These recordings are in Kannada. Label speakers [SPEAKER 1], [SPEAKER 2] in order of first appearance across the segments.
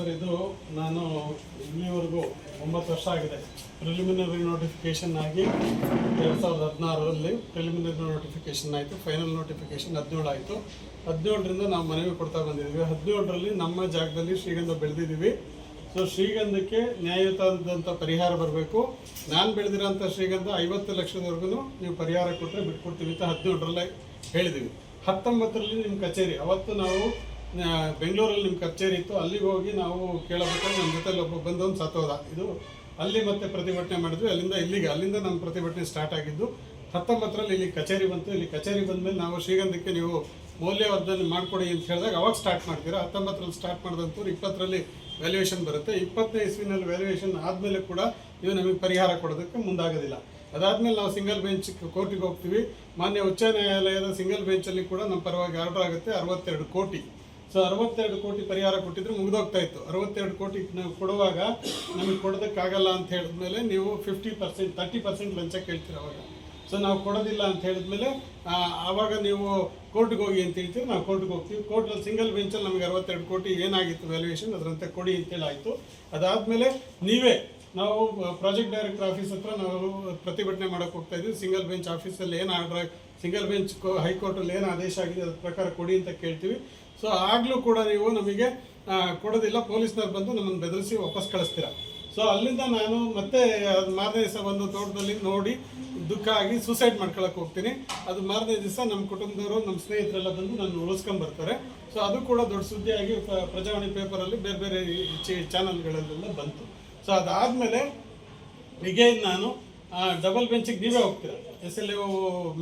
[SPEAKER 1] ಸರ್, ಇದು ನಾನು ಇಲ್ಲಿವರೆಗೂ ಒಂಬತ್ತು ವರ್ಷ ಆಗಿದೆ. ಪ್ರಿಲಿಮಿನರಿ ನೋಟಿಫಿಕೇಶನ್ ಆಗಿ ಎರಡು ಸಾವಿರದ ಹದಿನಾರರಲ್ಲಿ ಪ್ರಿಲಿಮಿನರಿ ನೋಟಿಫಿಕೇಶನ್ ಆಯಿತು ಫೈನಲ್ ನೋಟಿಫಿಕೇಶನ್ ಹದಿನೇಳು ಆಯಿತು. ಹದಿನೇಳರಿಂದ ನಾವು ಮನವಿ ಕೊಡ್ತಾ ಬಂದಿದ್ದೀವಿ. ಹದಿನೇಳರಲ್ಲಿ ನಮ್ಮ ಜಾಗದಲ್ಲಿ ಶ್ರೀಗಂಧ ಬೆಳೆದಿದ್ದೀವಿ. ಸೊ ಶ್ರೀಗಂಧಕ್ಕೆ ನ್ಯಾಯಯುತವಾದಂಥ ಪರಿಹಾರ ಬರಬೇಕು. ನಾನು ಬೆಳೆದಿರೋಂಥ ಶ್ರೀಗಂಧ ಐವತ್ತು ಲಕ್ಷದವರೆಗೂ ನೀವು ಪರಿಹಾರ ಕೊಟ್ಟರೆ ಬಿಟ್ಕೊಡ್ತೀವಿ ಅಂತ ಹದಿನೇಳರಲ್ಲೇ ಹೇಳಿದ್ದೀವಿ. ಹತ್ತೊಂಬತ್ತರಲ್ಲಿ ನಿಮ್ಮ ಕಚೇರಿ, ಅವತ್ತು ನಾವು ಬೆಂಗಳೂರಲ್ಲಿ ನಿಮ್ಮ ಕಚೇರಿ ಇತ್ತು, ಅಲ್ಲಿಗೆ ಹೋಗಿ ನಾವು ಕೇಳಬೇಕಾದ್ರೆ ನಮ್ಮ ಜೊತೆಲಿ ಒಬ್ಬ ಬಂದವನು ಸತ್ತೋದ ಇದು ಅಲ್ಲಿ ಮತ್ತೆ ಪ್ರತಿಭಟನೆ ಮಾಡಿದ್ವಿ, ಅಲ್ಲಿಂದ ಇಲ್ಲಿಗೆ, ಅಲ್ಲಿಂದ ನಮ್ಮ ಪ್ರತಿಭಟನೆ ಸ್ಟಾರ್ಟ್ ಆಗಿದ್ದು, ಹತ್ತೊಂಬತ್ತರಲ್ಲಿ ಇಲ್ಲಿ ಕಚೇರಿ ಬಂತು. ಇಲ್ಲಿ ಕಚೇರಿ ಬಂದಮೇಲೆ ನಾವು ಶ್ರೀಗಂಧಕ್ಕೆ ನೀವು ಮೌಲ್ಯವರ್ಧನೆ ಮಾಡಿಕೊಡಿ ಅಂತ ಹೇಳಿದಾಗ ಅವಾಗ ಸ್ಟಾರ್ಟ್ ಮಾಡ್ತೀರಾ? ಹತ್ತೊಂಬತ್ತರಲ್ಲಿ ಸ್ಟಾರ್ಟ್ ಮಾಡಿದಂತೂ ಇಪ್ಪತ್ತರಲ್ಲಿ ವ್ಯಾಲ್ಯೂಯೇಷನ್ ಬರುತ್ತೆ. ಇಪ್ಪತ್ತನೇ ಇಸ್ವಿನಲ್ಲಿ ವ್ಯಾಲ್ಯೂಯೇಷನ್ ಆದಮೇಲೆ ಕೂಡ ನೀವು ನಮಗೆ ಪರಿಹಾರ ಕೊಡೋದಕ್ಕೆ ಮುಂದಾಗೋದಿಲ್ಲ. ಅದಾದಮೇಲೆ ನಾವು ಸಿಂಗಲ್ ಬೆಂಚ್ ಕೋರ್ಟಿಗೆ ಹೋಗ್ತೀವಿ. ಮಾನ್ಯ ಉಚ್ಚ ನ್ಯಾಯಾಲಯದ ಸಿಂಗಲ್ ಬೆಂಚಲ್ಲಿ ಕೂಡ ನಮ್ಮ ಪರವಾಗಿ ಆರ್ಡರ್ ಆಗುತ್ತೆ ಅರವತ್ತೆರಡು ಕೋಟಿ. ಸೊ ಅರವತ್ತೆರಡು ಕೋಟಿ ಪರಿಹಾರ ಕೊಟ್ಟಿದ್ರೆ ಮುಗಿದೋಗ್ತಾ ಇತ್ತು. ಅರವತ್ತೆರಡು ಕೋಟಿ ನಾವು ಕೊಡುವಾಗ ನಮಗೆ ಕೊಡೋದಕ್ಕಾಗಲ್ಲ ಅಂತ ಹೇಳಿದ್ಮೇಲೆ ನೀವು ಫಿಫ್ಟಿ ಪರ್ಸೆಂಟ್ ತರ್ಟಿ ಪರ್ಸೆಂಟ್ ಲಂಚ ಕೇಳ್ತೀರ ಅವಾಗ. ಸೊ ನಾವು ಕೊಡೋದಿಲ್ಲ ಅಂತ ಹೇಳಿದ್ಮೇಲೆ ಆವಾಗ ನೀವು ಕೋರ್ಟ್ಗೆ ಹೋಗಿ ಅಂತ ಹೇಳ್ತೀವಿ ನಾವು ಕೋರ್ಟ್ಗೆ ಹೋಗ್ತೀವಿ. ಕೋರ್ಟಲ್ಲಿ ಸಿಂಗಲ್ ಬೆಂಚಲ್ಲಿ ನಮಗೆ ಅರವತ್ತೆರಡು ಕೋಟಿ ಏನಾಗಿತ್ತು ವ್ಯಾಲ್ಯೂಯೇಷನ್ ಅದರಂತೆ ಕೊಡಿ ಅಂತೇಳಿ ಆಯಿತು ಅದಾದಮೇಲೆ ನೀವೇ, ನಾವು ಪ್ರಾಜೆಕ್ಟ್ ಡೈರೆಕ್ಟರ್ ಆಫೀಸ್ ಹತ್ರ ನಾವು ಪ್ರತಿಭಟನೆ ಮಾಡೋಕೆ ಹೋಗ್ತಾ ಇದ್ವಿ. ಸಿಂಗಲ್ ಬೆಂಚ್ ಆಫೀಸಲ್ಲಿ ಏನು ಆರ್ಡರ್ ಸಿಂಗಲ್ ಬೆಂಚ್ ಹೈಕೋರ್ಟಲ್ಲಿ ಏನು ಆದೇಶ ಆಗಿದೆ ಅದ್ರ ಪ್ರಕಾರ ಕೊಡಿ ಅಂತ ಕೇಳ್ತೀವಿ. ಸೊ ಆಗಲೂ ಕೂಡ ನೀವು ನಮಗೆ ಕೊಡೋದಿಲ್ಲ, ಪೊಲೀಸ್ನವ್ರು ಬಂದು ನಮ್ಮನ್ನು ಬೆದರಿಸಿ ವಾಪಸ್ ಕಳಿಸ್ತೀರ. ಸೊ ಅಲ್ಲಿಂದ ನಾನು ಮತ್ತೆ ಮಾರನೇ ದಿವಸ ಒಂದು ತೋಟದಲ್ಲಿ ನೋಡಿ, ದುಃಖ ಆಗಿ ಸೂಸೈಡ್ ಮಾಡ್ಕೊಳಕ್ಕೆ ಹೋಗ್ತೀನಿ. ಅದು ಮಾರನೇ ದಿವಸ ನಮ್ಮ ಕುಟುಂಬದವರು, ನಮ್ಮ ಸ್ನೇಹಿತರೆಲ್ಲ ಬಂದು ನನ್ನ ಉಳಿಸ್ಕೊಂಡ್ ಬರ್ತಾರೆ. ಸೊ ಅದು ಕೂಡ ದೊಡ್ಡ ಸುದ್ದಿಯಾಗಿ ಪ್ರ- ಪ್ರಜಾವಾಣಿ ಪೇಪರಲ್ಲಿ ಬೇರೆ ಬೇರೆ ಚಾನಲ್ಗಳಲ್ಲೆಲ್ಲ ಬಂತು. ಸೊ ಅದಾದಮೇಲೆ ಈಗೇನು ನಾನು ಡಬಲ್ ಬೆಂಚಿಗೆ ನೀವೇ ಹೋಗ್ತೀರ? ಎಸ್ ಎಲ್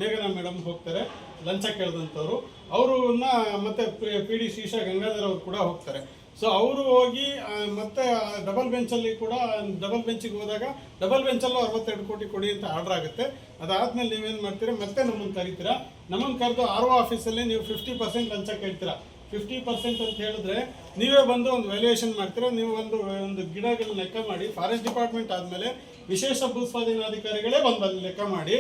[SPEAKER 1] ಮೇಘನಾ ಮೇಡಮ್ ಹೋಗ್ತಾರೆ, ಲಂಚ ಕೇಳಿದಂಥವ್ರು. ಅವ್ರನ್ನ ಮತ್ತೆ ಪಿ ಡಿ ಶ್ರೀಶಾ ಗಂಗಾಧರ್ ಅವರು ಕೂಡ ಹೋಗ್ತಾರೆ. ಸೊ ಅವರು ಹೋಗಿ ಮತ್ತೆ ಡಬಲ್ ಬೆಂಚಲ್ಲಿ ಕೂಡ ಡಬಲ್ ಬೆಂಚಿಗೆ ಹೋದಾಗ ಡಬಲ್ ಬೆಂಚಲ್ಲೂ ಅರವತ್ತೆರಡು ಕೋಟಿ ಕೊಡಿ ಅಂತ ಆರ್ಡರ್ ಆಗುತ್ತೆ. ಅದಾದ್ಮೇಲೆ ನೀವೇನು ಮಾಡ್ತೀರಾ? ಮತ್ತೆ ನಮ್ಮನ್ನು ಕರಿತೀರಾ? ನಮ್ಮನ್ನು ಕರೆದು ಆರ್ ಒ ಆಫೀಸಲ್ಲಿ ನೀವು ಫಿಫ್ಟಿ ಪರ್ಸೆಂಟ್ ಲಂಚ ಕೇಳ್ತೀರಾ? ಫಿಫ್ಟಿ ಪರ್ಸೆಂಟ್ ಅಂತ ಹೇಳಿದ್ರೆ ನೀವೇ ಬಂದು ಒಂದು ವ್ಯಾಲ್ಯೂಯೇಷನ್ ಮಾಡ್ತೀರಾ, ನೀವು ಒಂದು ಒಂದು ಗಿಡಗಳ ಲೆಕ್ಕ ಮಾಡಿ ಫಾರೆಸ್ಟ್ ಡಿಪಾರ್ಟ್ಮೆಂಟ್ ಆದಮೇಲೆ ವಿಶೇಷ ಭೂಸ್ವಾಧೀನಾಧಿಕಾರಿಗಳೇ ಬಂದು ಅಲ್ಲಿ ಲೆಕ್ಕ ಮಾಡಿ,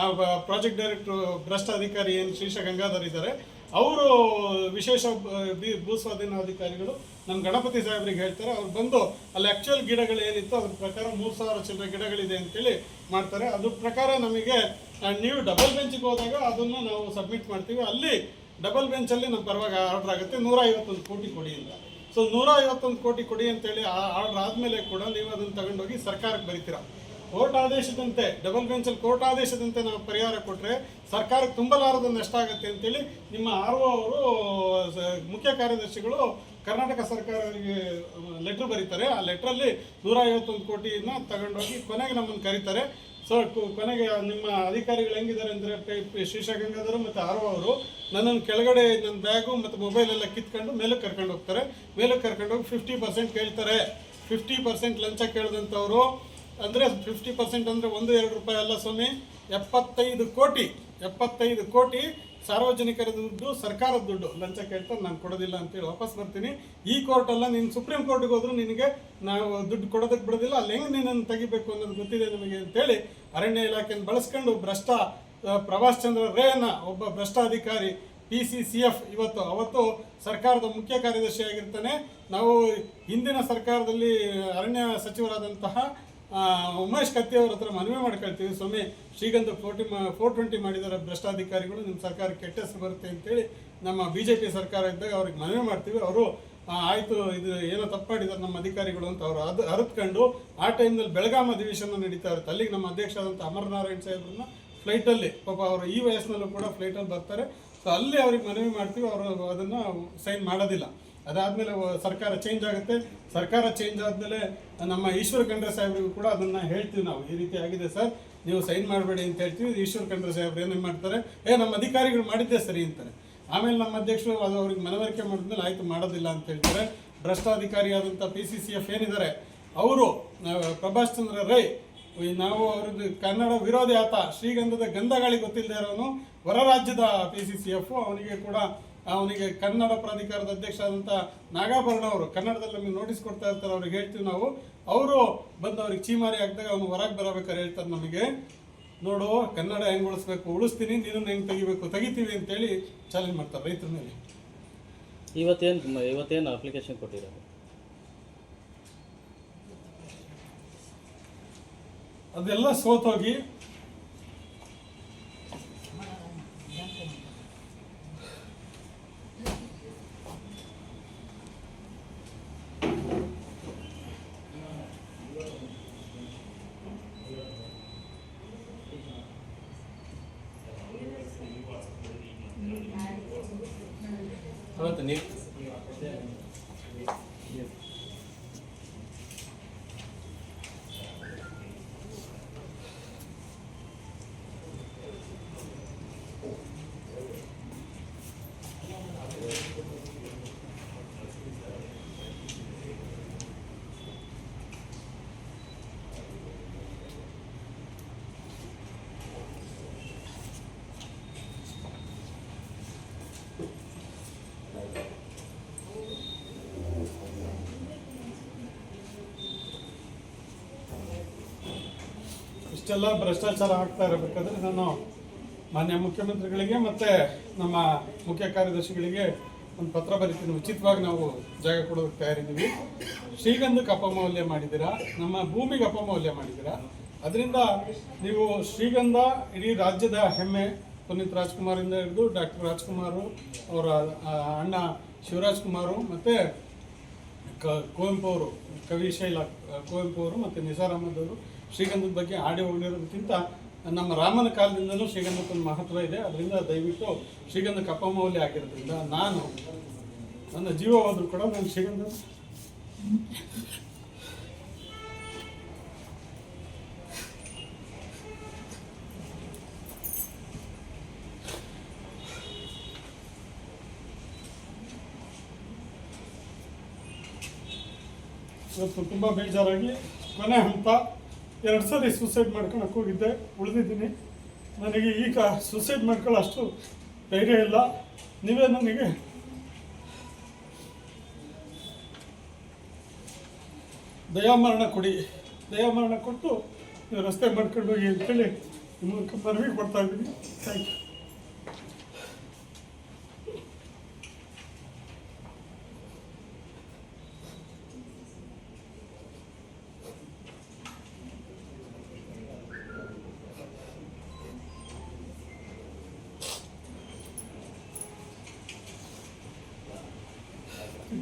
[SPEAKER 1] ಆ ಪ್ರಾಜೆಕ್ಟ್ ಡೈರೆಕ್ಟ್ರು ಭ್ರಷ್ಟ ಅಧಿಕಾರಿ ಏನು ಶ್ರೀಶ ಗಂಗಾಧರ್ ಇದ್ದಾರೆ, ಅವರು ವಿಶೇಷ ಬಿ- ಭೂಸ್ವಾಧೀನಾಧಿಕಾರಿಗಳು ನಮ್ಮ ಗಣಪತಿ ಸಾಹೇಬ್ರಿಗೆ ಹೇಳ್ತಾರೆ, ಅವ್ರು ಬಂದು ಅಲ್ಲಿ ಆ್ಯಕ್ಚುಯಲ್ ಗಿಡಗಳು ಏನಿತ್ತು ಅದ್ರ ಪ್ರಕಾರ ಮೂರು ಸಾವಿರ ಚಿಲ್ಲರೆ ಗಿಡಗಳಿದೆ ಅಂತೇಳಿ ಮಾಡ್ತಾರೆ. ಅದ್ರ ಪ್ರಕಾರ ನಮಗೆ ನೀವು ಡಬಲ್ ಬೆಂಚಿಗೆ ಹೋದಾಗ ಅದನ್ನು ನಾವು ಸಬ್ಮಿಟ್ ಮಾಡ್ತೀವಿ. ಅಲ್ಲಿ ಡಬಲ್ ಬೆಂಚಲ್ಲಿ ನಮ್ಮ ಪರವಾಗಿ ಆರ್ಡರ್ ಆಗುತ್ತೆ. ನೂರ ಐವತ್ತೊಂದು ಕೋಟಿ ಕೊಡಿ ಅಂತ. ಸೊ ನೂರ ಐವತ್ತೊಂದು ಕೋಟಿ ಕೊಡಿ ಅಂತೇಳಿ ಆರ್ಡರ್ ಆದಮೇಲೆ ಕೂಡ ನೀವು ಅದನ್ನು ತಗೊಂಡೋಗಿ ಸರ್ಕಾರಕ್ಕೆ ಬರೀತೀರಾ. ಕೋರ್ಟ್ ಆದೇಶದಂತೆ, ಡಬಲ್ ಬೆಂಚಲ್ಲಿ ಕೋರ್ಟ್ ಆದೇಶದಂತೆ ನಾವು ಪರಿಹಾರ ಕೊಟ್ಟರೆ ಸರ್ಕಾರಕ್ಕೆ ತುಂಬಲಾರದ ನಷ್ಟ ಆಗುತ್ತೆ ಅಂತೇಳಿ ನಿಮ್ಮ ಆರ್ ಒ ಅವರು ಮುಖ್ಯ ಕಾರ್ಯದರ್ಶಿಗಳು ಕರ್ನಾಟಕ ಸರ್ಕಾರಕ್ಕೆ ಲೆಟ್ರ್ ಬರೀತಾರೆ. ಆ ಲೆಟ್ರಲ್ಲಿ ನೂರ ಐವತ್ತೊಂದು ಕೋಟಿಯನ್ನು ತಗೊಂಡೋಗಿ ಕೊನೆಗೆ ನಮ್ಮನ್ನು ಕರೀತಾರೆ. ಸೊ ಕೊನೆಗೆ ನಿಮ್ಮ ಅಧಿಕಾರಿಗಳು ಹೆಂಗಿದ್ದಾರೆ ಅಂದರೆ ಶ್ರೀಶ ಗಂಗಾಧರ್ ಮತ್ತು ಆರೋ ಅವರು ನನ್ನನ್ನು ಕೆಳಗಡೆ ನನ್ನ ಬ್ಯಾಗು ಮತ್ತು ಮೊಬೈಲ್ ಎಲ್ಲ ಕಿತ್ಕೊಂಡು ಮೇಲಕ್ಕೆ ಕರ್ಕೊಂಡು ಹೋಗ್ತಾರೆ. ಮೇಲಕ್ಕೆ ಕರ್ಕೊಂಡು ಹೋಗಿ ಫಿಫ್ಟಿ ಪರ್ಸೆಂಟ್ ಕೇಳ್ತಾರೆ. ಫಿಫ್ಟಿ ಪರ್ಸೆಂಟ್ ಲಂಚ ಕೇಳಿದಂಥವ್ರು. ಅಂದರೆ ಫಿಫ್ಟಿ ಪರ್ಸೆಂಟ್ ಅಂದರೆ ಒಂದು, ಎರಡು ರೂಪಾಯಿ ಅಲ್ಲ ಸ್ವಾಮಿ. ಎಪ್ಪತ್ತೈದು ಕೋಟಿ. ಎಪ್ಪತ್ತೈದು ಕೋಟಿ ಸಾರ್ವಜನಿಕರ ದುಡ್ಡು, ಸರ್ಕಾರದ ದುಡ್ಡು. ಲಂಚ ಕೇಳ್ತಾರೆ, ನಾನು ಕೊಡೋದಿಲ್ಲ ಅಂತೇಳಿ ವಾಪಸ್ ಬರ್ತೀನಿ. ಈ ಕೋರ್ಟಲ್ಲ ನೀನು ಸುಪ್ರೀಂ ಕೋರ್ಟಿಗೆ ಹೋದ್ರು ನಿನಗೆ ನಾವು ದುಡ್ಡು ಕೊಡೋದಕ್ಕೆ ಬಿಡೋದಿಲ್ಲ. ಅಲ್ಲಿ ಹೆಂಗೆ ನೀನನ್ನು ತೆಗಿಬೇಕು ಅನ್ನೋದು ಗೊತ್ತಿದೆ ನಿಮಗೆ ಅಂತೇಳಿ ಅರಣ್ಯ ಇಲಾಖೆಯನ್ನು ಬಳಸ್ಕೊಂಡು ಭ್ರಷ್ಟ ಪ್ರಭಾಸ್ ಚಂದ್ರ ರೇನ ಒಬ್ಬ ಭ್ರಷ್ಟ ಅಧಿಕಾರಿ ಪಿ ಸಿ ಸಿ ಎಫ್ ಇವತ್ತು, ಅವತ್ತು ಸರ್ಕಾರದ ಮುಖ್ಯ ಕಾರ್ಯದರ್ಶಿ ಆಗಿರ್ತಾನೆ. ನಾವು ಹಿಂದಿನ ಸರ್ಕಾರದಲ್ಲಿ ಅರಣ್ಯ ಸಚಿವರಾದಂತಹ ಉಮೇಶ್ ಕತ್ತಿ ಅವ್ರ ಹತ್ರ ಮನವಿ ಮಾಡ್ಕೊಳ್ತೀವಿ. ಸ್ವಾಮಿ, ಶ್ರೀಗಂಧ ಫೋರ್ಟಿ ಫೋರ್ ಟ್ವೆಂಟಿ ಮಾಡಿದ್ದಾರೆ ಭ್ರಷ್ಟಾಧಿಕಾರಿಗಳು. ನಿಮ್ಮ ಸರ್ಕಾರ ಕೆಟ್ಟ ಹೆಸರು ಬರುತ್ತೆ ಅಂತೇಳಿ ನಮ್ಮ ಬಿ ಜೆ ಪಿ ಸರ್ಕಾರ ಇದ್ದಾಗ ಅವ್ರಿಗೆ ಮನವಿ ಮಾಡ್ತೀವಿ. ಅವರು ಆಯಿತು, ಇದು ಏನೋ ತಪ್ಪು ಮಾಡಿದ್ದಾರೆ ನಮ್ಮ ಅಧಿಕಾರಿಗಳು ಅಂತ ಅವರು ಅದು, ಅರಿತ್ಕೊಂಡು ಆ ಟೈಮ್ನಲ್ಲಿ ಬೆಳಗಾಂ ಅಧಿವೇಶನ ನಡೀತಾ ಇರುತ್ತೆ. ಅಲ್ಲಿಗೆ ನಮ್ಮ ಅಧ್ಯಕ್ಷ ಆದಂಥ ಅಮರನಾರಾಯಣ್ ಸಾಹೇಬ್ರನ್ನ ಫ್ಲೈಟಲ್ಲಿ ಪಾಪ ಅವರು ಈ ವಯಸ್ಸಿನಲ್ಲೂ ಕೂಡ ಫ್ಲೈಟಲ್ಲಿ ಬರ್ತಾರೆ. ಸೊ ಅಲ್ಲಿ ಅವ್ರಿಗೆ ಮನವಿ ಮಾಡ್ತೀವಿ. ಅವರು ಅದನ್ನು ಸೈನ್ ಮಾಡೋದಿಲ್ಲ. ಅದಾದಮೇಲೆ ಸರ್ಕಾರ ಚೇಂಜ್ ಆಗುತ್ತೆ. ಸರ್ಕಾರ ಚೇಂಜ್ ಆದಮೇಲೆ ನಮ್ಮ ಈಶ್ವರ ಖಂಡ್ರೆ ಸಾಹೇಬ್ರಿಗೂ ಕೂಡ ಅದನ್ನು ಹೇಳ್ತೀವಿ ನಾವು. ಈ ರೀತಿ ಆಗಿದೆ ಸರ್. ನೀವು ಸೈನ್ ಮಾಡಬೇಡಿ ಅಂತ ಹೇಳ್ತೀವಿ. ಈಶ್ವರ ಖಂಡ್ರೆ ಸಾಹೇಬ್ರು ಏನೇನು ಮಾಡ್ತಾರೆ. ಏ, ನಮ್ಮ ಅಧಿಕಾರಿಗಳು ಮಾಡಿದ್ದೆ ಸರಿ ಅಂತಾರೆ. ಆಮೇಲೆ ನಮ್ಮ ಅಧ್ಯಕ್ಷರು ಅದು ಅವ್ರಿಗೆ ಮನವರಿಕೆ ಮಾಡಿದ್ಮೇಲೆ ಆಯಿತು, ಮಾಡೋದಿಲ್ಲ ಅಂತ ಹೇಳ್ತಾರೆ. ಭ್ರಷ್ಟಾಧಿಕಾರಿಯಾದಂಥ ಪಿ ಸಿ ಸಿ ಎಫ್ ಏನಿದ್ದಾರೆ? ಅವರು ಪ್ರಭಾಸ್ ಚಂದ್ರ ರೈ ನಾವು ಅವ್ರದ್ದು ಕನ್ನಡ ವಿರೋಧಿ ಆತ, ಶ್ರೀಗಂಧದ ಗಂಧಗಾಳಿ ಗೊತ್ತಿಲ್ಲದೆ ಇರೋನು, ಹೊರ ರಾಜ್ಯದ ಪಿ ಸಿ ಸಿ ಎಫ್ ಅವನಿಗೆ ಕೂಡ ಅವನಿಗೆ ಕನ್ನಡ ಪ್ರಾಧಿಕಾರದ ಅಧ್ಯಕ್ಷ ಆದಂಥ ನಾಗಾಭರಣ ಅವರು ಕನ್ನಡದಲ್ಲಿ ನಮಗೆ ನೋಟಿಸ್ ಕೊಡ್ತಾ ಇರ್ತಾರೆ ಅವ್ರಿಗೆ ಹೇಳ್ತೀವಿ ನಾವು. ಅವರು ಬಂದು ಅವ್ರಿಗೆ ಚೀಮಾರಿ ಹಾಕಿದಾಗ ಅವನು ಹೊರಗೆ ಬರಬೇಕಾರೆ ಹೇಳ್ತಾರೆ ನಮಗೆ ನೋಡು ಕನ್ನಡ ಹೆಂಗೆ ಉಳಿಸ್ಬೇಕು ಉಳಿಸ್ತೀನಿ ನೀರನ್ನು ಹೆಂಗೆ ತೆಗಿಬೇಕು ತೆಗಿತೀವಿ ಅಂತೇಳಿ ಚಾಲೆಂಜ್ ಮಾಡ್ತಾರೆ ರೈತರ ಮೇಲೆ.
[SPEAKER 2] ಇವತ್ತೇನು ಇವತ್ತೇನು ಅಪ್ಲಿಕೇಶನ್ ಕೊಟ್ಟಿರೋದು?
[SPEAKER 1] ಅದೆಲ್ಲ ಸೋತೋಗಿ
[SPEAKER 2] ಅವತ್ತು ನೀರು
[SPEAKER 1] ಇಷ್ಟೆಲ್ಲ ಭ್ರಷ್ಟಾಚಾರ ಆಗ್ತಾ ಇರಬೇಕಾದ್ರೆ ನಾನು ಮಾನ್ಯ ಮುಖ್ಯಮಂತ್ರಿಗಳಿಗೆ ಮತ್ತೆ ನಮ್ಮ ಮುಖ್ಯ ಕಾರ್ಯದರ್ಶಿಗಳಿಗೆ ಒಂದು ಪತ್ರ ಬರೀತೀನಿ. ಉಚಿತವಾಗಿ ನಾವು ಜಾಗ ಕೊಡೋದಕ್ಕೆ ತಯಾರಿದ್ದೀವಿ. ಶ್ರೀಗಂಧಕ್ಕೆ ಅಪಮೌಲ್ಯ ಮಾಡಿದ್ದೀರಾ? ನಮ್ಮ ಭೂಮಿಗೆ ಅಪಮೌಲ್ಯ ಮಾಡಿದ್ದೀರಾ? ಅದರಿಂದ ನೀವು ಶ್ರೀಗಂಧ, ಇಡೀ ರಾಜ್ಯದ ಹೆಮ್ಮೆ ಪುನೀತ್ ರಾಜ್ಕುಮಾರಿಂದ ಹಿಡಿದು ಡಾಕ್ಟರ್ ರಾಜ್ಕುಮಾರು ಅವರ ಅಣ್ಣ ಶಿವರಾಜ್ ಕುಮಾರು ಮತ್ತು ಕ, ಕುವೆಂಪು ಅವರು ಕವಿಶೈಲ ಕುವೆಂಪು ಅವರು ಮತ್ತು ನಿಸಾರ್ ಅಹಮದ್ ಅವರು ಶ್ರೀಗಂಧದ ಬಗ್ಗೆ ಹಾಡಿ ಹೋಗಿರೋದಕ್ಕಿಂತ ನಮ್ಮ ರಾಮನ ಕಾಲದಿಂದಲೂ ಶ್ರೀಗಂಧಕ್ಕೊಂದು ಮಹತ್ವ ಇದೆ. ಅದರಿಂದ ದಯವಿಟ್ಟು ಶ್ರೀಗಂಧ ಅಪಮೌಲ್ಯ ಆಗಿರೋದ್ರಿಂದ ನಾನು ನನ್ನ ಜೀವ ಹೋದ್ರು ಕೂಡ ನಾನು ಶ್ರೀಗಂಧ ಇವತ್ತು ತುಂಬ ಬೇಜಾರಾಗಿ ಕೊನೆ ಹಂತ ಎರಡು ಸಾರಿ ಸೂಸೈಡ್ ಮಾಡ್ಕೊಳಕ್ಕೆ ಹೋಗಿದ್ದೆ, ಉಳಿದಿದ್ದೀನಿ. ನನಗೆ ಈಗ ಸೂಸೈಡ್ ಮಾಡ್ಕೊಳ್ಳೋ ಅಷ್ಟು ಧೈರ್ಯ ಇಲ್ಲ. ನೀವೇ ನನಗೆ ದಯಾಮರಣ ಕೊಡಿ. ದಯಾಮರಣ ಕೊಟ್ಟು ನೀವು ರಸ್ತೆ ಮಾಡ್ಕೊಂಡು ಹೋಗಿ ಅಂತೇಳಿ ನಿಮ್ಮ ಮನವಿ ಕೊಡ್ತಾ ಇದ್ದೀನಿ. Thank you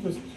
[SPEAKER 1] кількості